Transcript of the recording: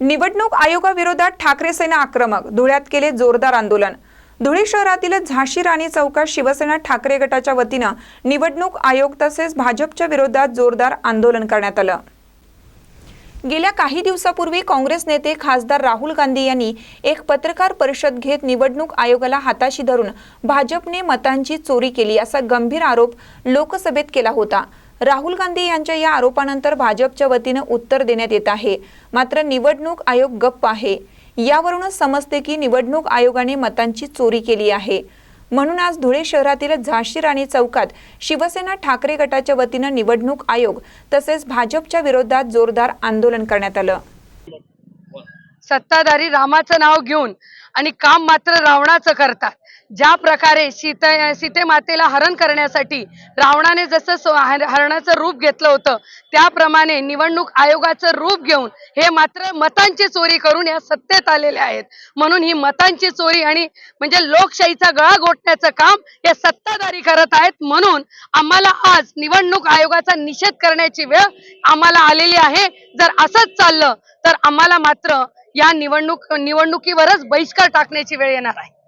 निवडणूक आयोगाविरोधात ठाकरे सेना आक्रमक धुळ्यात केले जोरदार आंदोलन. धुळे शहरातील झाशी राणी चौकात शिवसेना ठाकरे गटाच्या वतीनं निवडणूक आयोग तसेच भाजपच्या विरोधात जोरदार आंदोलन करण्यात आलं. गेल्या काही दिवसापूर्वी काँग्रेस नेते खासदार राहुल गांधी यांनी एक पत्रकार परिषद घेत निवडणूक आयोगाला हाताशी धरून भाजपने मतांची चोरी केली असा गंभीर आरोप लोकसभेत केला होता. राहुल गांधी यांच्या या आरोपानंतर भाजपच्या वतीनं उत्तर देण्यात येत आहे. मात्र निवडणूक आयोग गप्प आहे. यावरूनच समजते की निवडणूक आयोगाने मतांची चोरी केली आहे. म्हणून आज धुळे शहरातील झाशी राणी चौकात शिवसेना ठाकरे गटाच्या वतीनं निवडणूक आयोग तसेच भाजपच्या विरोधात जोरदार आंदोलन करण्यात आलं. सत्ताधारी रामाचं नाव घेऊन आणि काम मात्र रावणाचं करतात. ज्या प्रकारे सीता सीते मातेला हरण करण्यासाठी रावणाने जसं सो- हरणाचं रूप घेतलं होतं त्याप्रमाणे निवडणूक आयोगाचं रूप घेऊन हे मात्र मतांची चोरी करून या सत्तेत आलेले आहेत. म्हणून ही मतांची चोरी आणि म्हणजे लोकशाहीचा गळा घोटण्याचं काम हे सत्ताधारी करत आहेत. म्हणून आम्हाला आज निवडणूक आयोगाचा निषेध करण्याची वेळ आम्हाला आलेली आहे. जर असंच चाललं तर आम्हाला मात्र या निवडणूक निवडणुकीवरच बहिष्कार टाकण्याची वेळ येणार आहे.